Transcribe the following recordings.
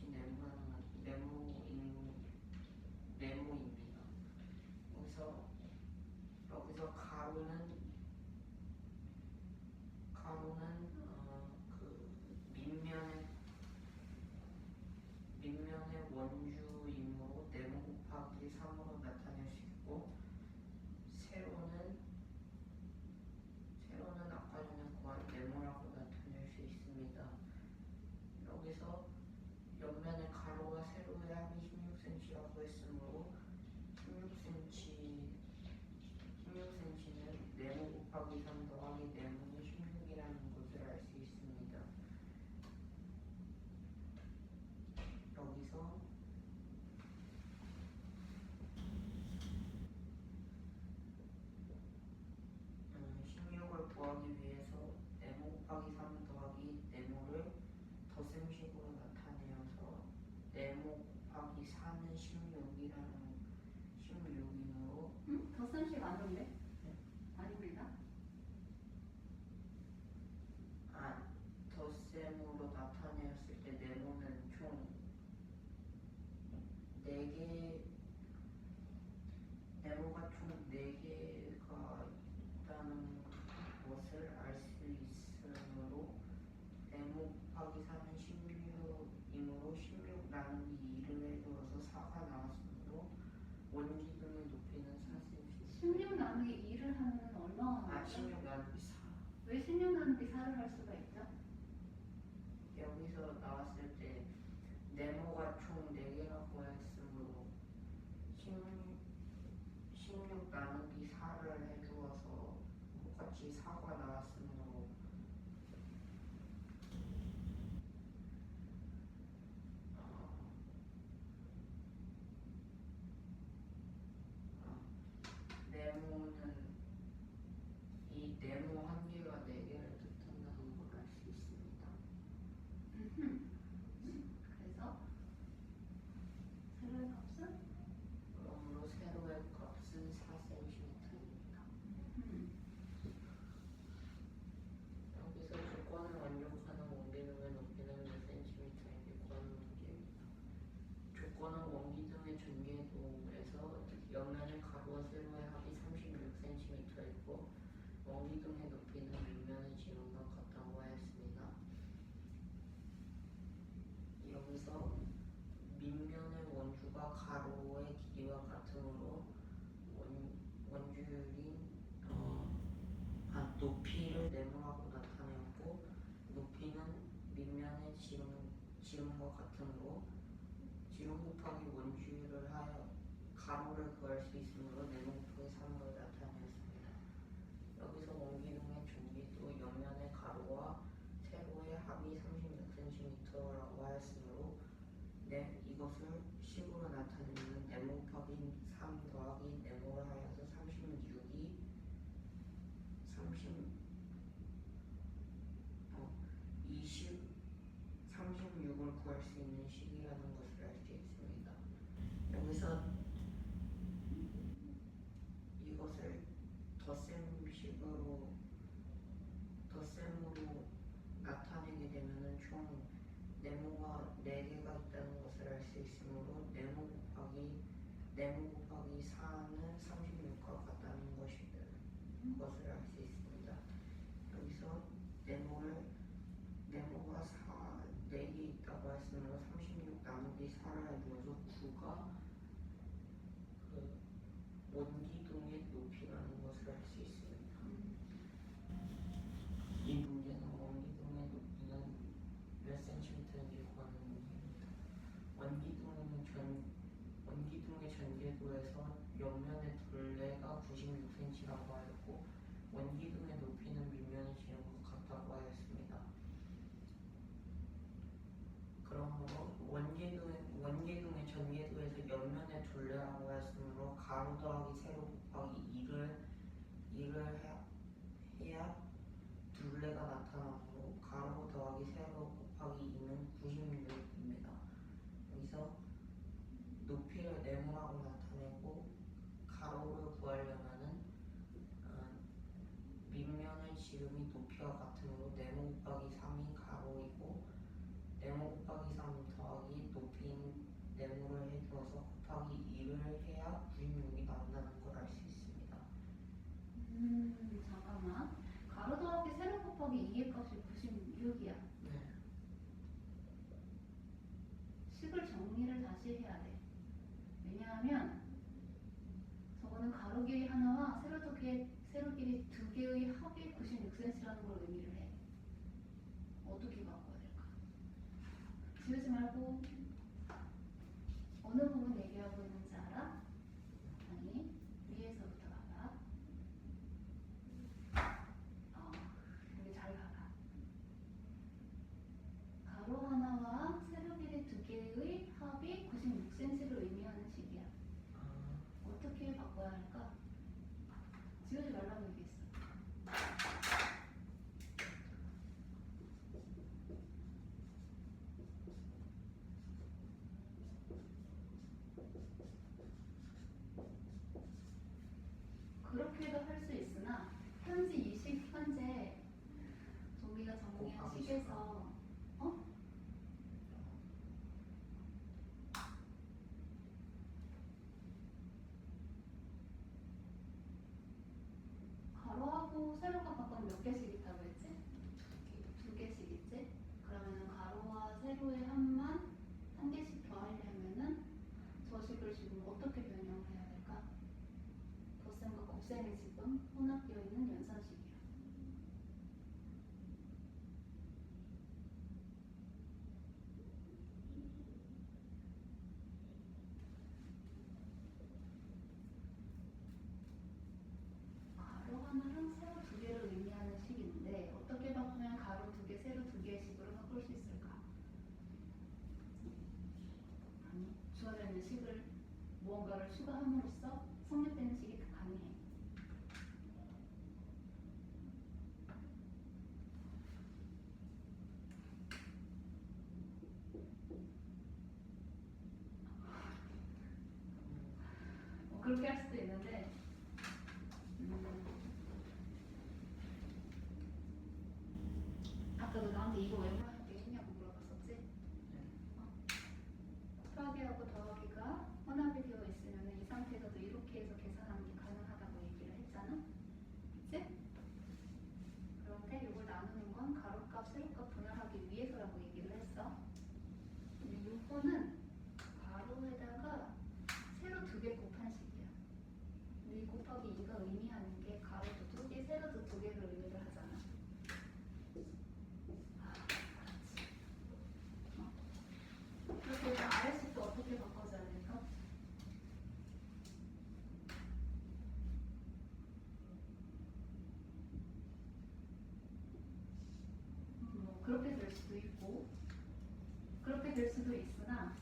去年吧，去年。 양이를 넣어서 사가 나왔으므로 원기둥을 높이는 사실이 16년 나누기 2를 하면 얼마가 나와요? 아16 나누기 4 왜 16 나누기 4를 할 수가 있죠? 여기서 나왔을 때 네모가 총 4개라고 했으므로 16, 16 나누기 지름과 같으므로 지름 곱하기 원주율을 하여 가로를 구할 수 있으므로 내목표의 3로 나타내었습니다. 여기서 원기둥의 중기 또 옆면의 가로와 세로의 합이 36cm라고 하였으므로 네, 이것을 10으로 나타내는 네모 펴기 3 더하기 네모를 하여서 36이 있으므로 네모 곱하기 네모 곱하기 4는 36과 같다는 것이다. 것을 알수 4라고 했으므로 가로 더하기 세로 곱하기 2를 2를 해야 둘레가 나타나므로 가로 더하기 세로 곱하기 2는 96입니다. 여기서 높이를 네모라고 나타내고 가로를 구하려면은 어, 밑면의 지름이 높이와 같으므로 네모 곱하기 3이 가로이고 네모 곱하기 3 더하기 높이인 네모를 해주어서 곱하기 2를 해야 부인목이 나온다는 걸 알 수 있습니다. 음, 잠깐만. 가로 더하기 세로 곱하기 2의 값이 96이야. 네. 식을 정리를 다시 해야 돼. 왜냐하면 저거는 가로 길이 하나와 세로두개 세로 길이 두 개의 합이 96cm라는 걸 의미를 해. 어떻게 바꿔야 될까? 지우지 말고 또 세로가 각각 몇 개씩 있다고 했지? 두 개씩 있지? 그러면 가로와 세로의 한만 한 개씩 더하려면은 저식을 지금 어떻게 변형해야 될까? 덧셈과 곱셈이 지금 혼합되어 있는 연. podcast 될 수도 있으나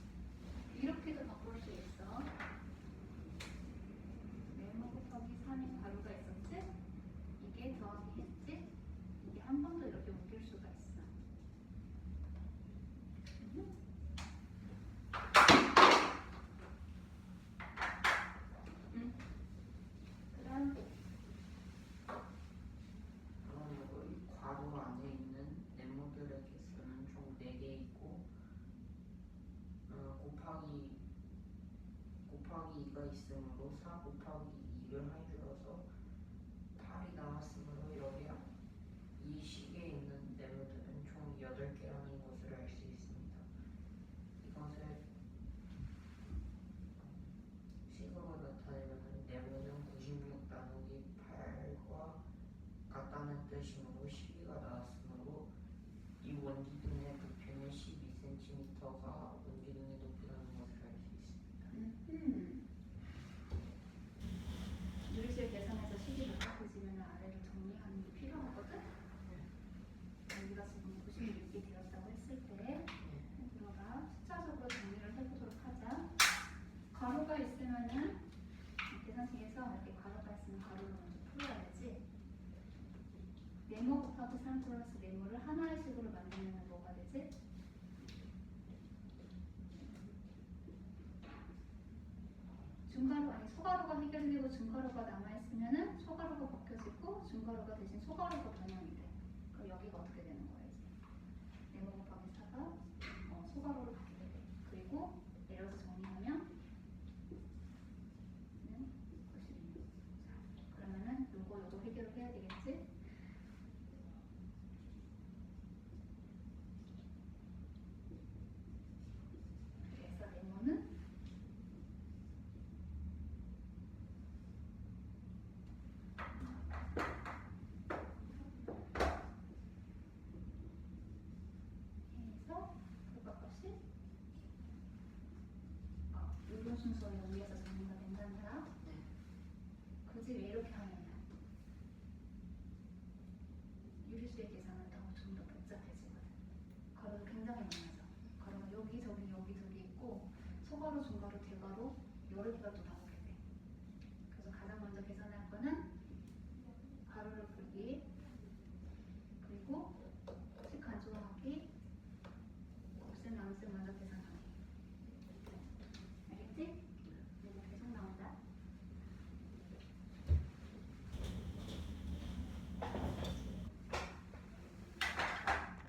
증가로 아니 소가로가 해결되고 증가로가 남아있으면은 소가로가 벗겨지고 증가로가 대신 소가로가 변형이 돼. 그럼 여기가 어떻게 되는 거예요? 이제 뭐, 네모 곱하기 4가 어, 소가로로 점에 의해서 정리